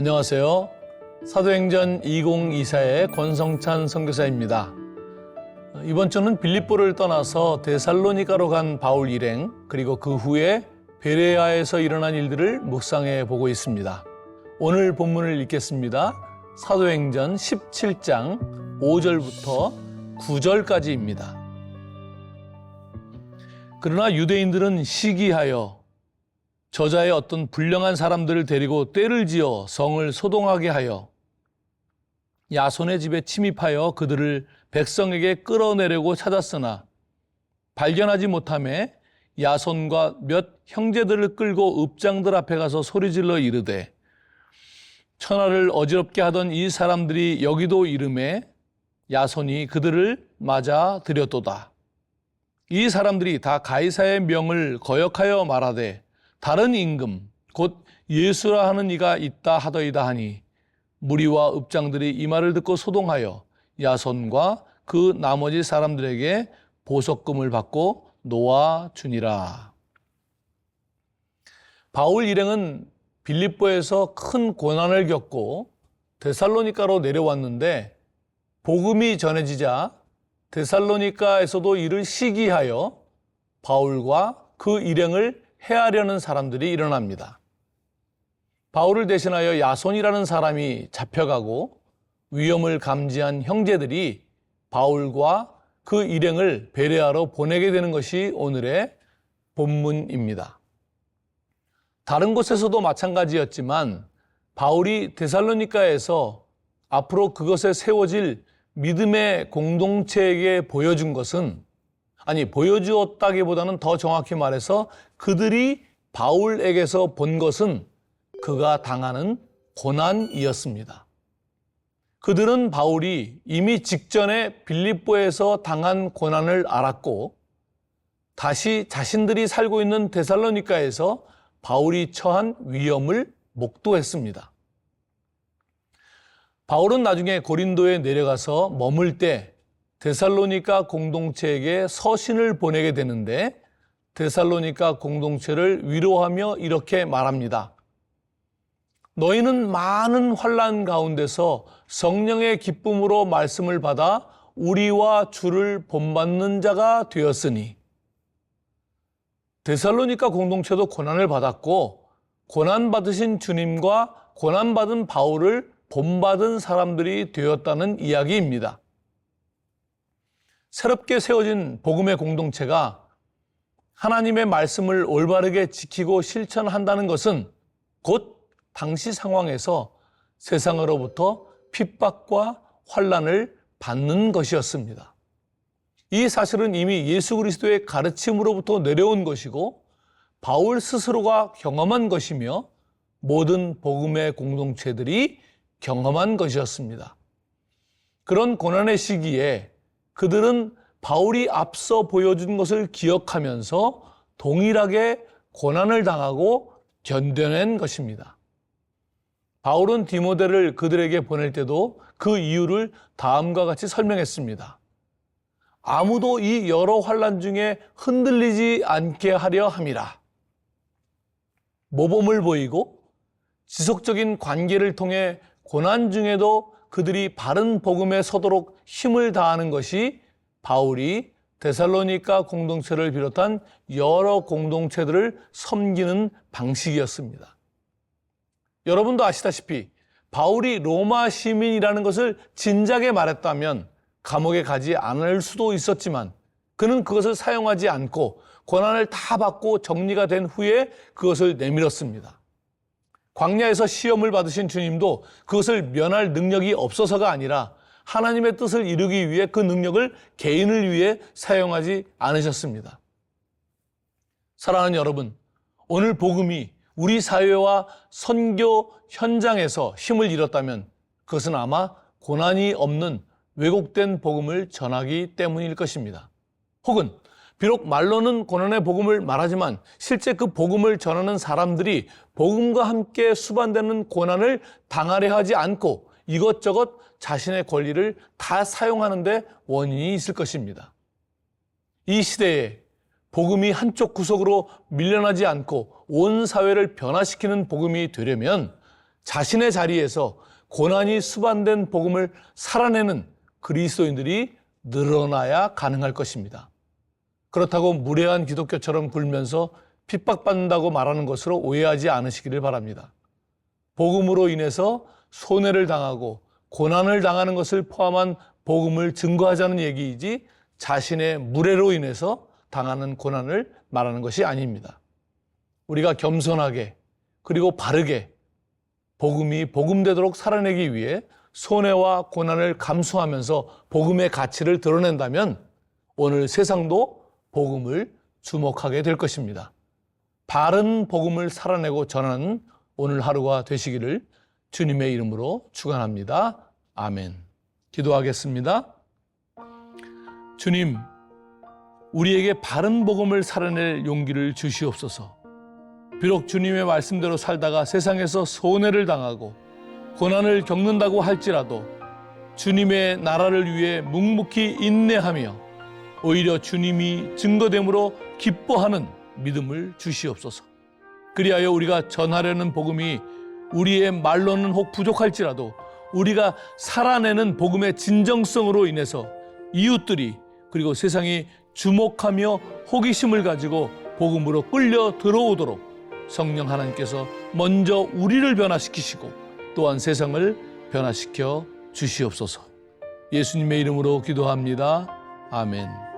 안녕하세요. 사도행전 2024의 권성찬 선교사입니다. 이번 주는 빌립보를 떠나서 데살로니가로 간 바울 일행 그리고 그 후에 베레아에서 일어난 일들을 묵상해 보고 있습니다. 오늘 본문을 읽겠습니다. 사도행전 17장 5절부터 9절까지입니다. 그러나 유대인들은 시기하여 저자의 어떤 불량한 사람들을 데리고 떼를 지어 성을 소동하게 하여 야손의 집에 침입하여 그들을 백성에게 끌어내려고 찾았으나 발견하지 못함에 야손과 몇 형제들을 끌고 읍장들 앞에 가서 소리질러 이르되 천하를 어지럽게 하던 이 사람들이 여기도 이름에 야손이 그들을 맞아 들였도다. 이 사람들이 다 가이사의 명을 거역하여 말하되 다른 임금 곧 예수라 하는 이가 있다 하더이다 하니 무리와 읍장들이 이 말을 듣고 소동하여 야손과 그 나머지 사람들에게 보석금을 받고 놓아 주니라. 바울 일행은 빌립보에서 큰 고난을 겪고 데살로니카로 내려왔는데 복음이 전해지자 데살로니카에서도 이를 시기하여 바울과 그 일행을 해하려는 사람들이 일어납니다. 바울을 대신하여 야손이라는 사람이 잡혀가고 위험을 감지한 형제들이 바울과 그 일행을 베레아로 보내게 되는 것이 오늘의 본문입니다. 다른 곳에서도 마찬가지였지만 바울이 데살로니카에서 앞으로 그것에 세워질 믿음의 공동체에게 보여준 것은 아니 보여주었다기보다는 더 정확히 말해서 그들이 바울에게서 본 것은 그가 당하는 고난이었습니다. 그들은 바울이 이미 직전에 빌립보에서 당한 고난을 알았고 다시 자신들이 살고 있는 데살로니카에서 바울이 처한 위험을 목도했습니다. 바울은 나중에 고린도에 내려가서 머물 때 데살로니카 공동체에게 서신을 보내게 되는데 데살로니카 공동체를 위로하며 이렇게 말합니다. 너희는 많은 환란 가운데서 성령의 기쁨으로 말씀을 받아 우리와 주를 본받는 자가 되었으니 데살로니카 공동체도 고난을 받았고 고난 받으신 주님과 고난 받은 바울을 본받은 사람들이 되었다는 이야기입니다. 새롭게 세워진 복음의 공동체가 하나님의 말씀을 올바르게 지키고 실천한다는 것은 곧 당시 상황에서 세상으로부터 핍박과 환란을 받는 것이었습니다. 이 사실은 이미 예수 그리스도의 가르침으로부터 내려온 것이고 바울 스스로가 경험한 것이며 모든 복음의 공동체들이 경험한 것이었습니다. 그런 고난의 시기에 그들은 바울이 앞서 보여준 것을 기억하면서 동일하게 고난을 당하고 견뎌낸 것입니다. 바울은 디모데를 그들에게 보낼 때도 그 이유를 다음과 같이 설명했습니다. 아무도 이 여러 환란 중에 흔들리지 않게 하려 함이라. 모범을 보이고 지속적인 관계를 통해 고난 중에도 그들이 바른 복음에 서도록 힘을 다하는 것이 바울이 데살로니카 공동체를 비롯한 여러 공동체들을 섬기는 방식이었습니다. 여러분도 아시다시피 바울이 로마 시민이라는 것을 진작에 말했다면 감옥에 가지 않을 수도 있었지만 그는 그것을 사용하지 않고 고난을 다 받고 정리가 된 후에 그것을 내밀었습니다. 광야에서 시험을 받으신 주님도 그것을 면할 능력이 없어서가 아니라 하나님의 뜻을 이루기 위해 그 능력을 개인을 위해 사용하지 않으셨습니다. 사랑하는 여러분, 오늘 복음이 우리 사회와 선교 현장에서 힘을 잃었다면 그것은 아마 고난이 없는 왜곡된 복음을 전하기 때문일 것입니다. 혹은 비록 말로는 고난의 복음을 말하지만 실제 그 복음을 전하는 사람들이 복음과 함께 수반되는 고난을 당하려 하지 않고 이것저것 자신의 권리를 다 사용하는데 원인이 있을 것입니다. 이 시대에 복음이 한쪽 구석으로 밀려나지 않고 온 사회를 변화시키는 복음이 되려면 자신의 자리에서 고난이 수반된 복음을 살아내는 그리스도인들이 늘어나야 가능할 것입니다. 그렇다고 무례한 기독교처럼 굴면서 핍박받는다고 말하는 것으로 오해하지 않으시기를 바랍니다. 복음으로 인해서 손해를 당하고 고난을 당하는 것을 포함한 복음을 증거하자는 얘기이지 자신의 무례로 인해서 당하는 고난을 말하는 것이 아닙니다. 우리가 겸손하게 그리고 바르게 복음이 복음되도록 살아내기 위해 손해와 고난을 감수하면서 복음의 가치를 드러낸다면 오늘 세상도 복음을 주목하게 될 것입니다. 바른 복음을 살아내고 전하는 오늘 하루가 되시기를 주님의 이름으로 축원합니다. 아멘. 기도하겠습니다. 주님, 우리에게 바른 복음을 살아낼 용기를 주시옵소서. 비록 주님의 말씀대로 살다가 세상에서 손해를 당하고 고난을 겪는다고 할지라도 주님의 나라를 위해 묵묵히 인내하며 오히려 주님이 증거됨으로 기뻐하는 믿음을 주시옵소서. 그리하여 우리가 전하려는 복음이 우리의 말로는 혹 부족할지라도 우리가 살아내는 복음의 진정성으로 인해서 이웃들이 그리고 세상이 주목하며 호기심을 가지고 복음으로 끌려 들어오도록 성령 하나님께서 먼저 우리를 변화시키시고 또한 세상을 변화시켜 주시옵소서. 예수님의 이름으로 기도합니다. 아멘.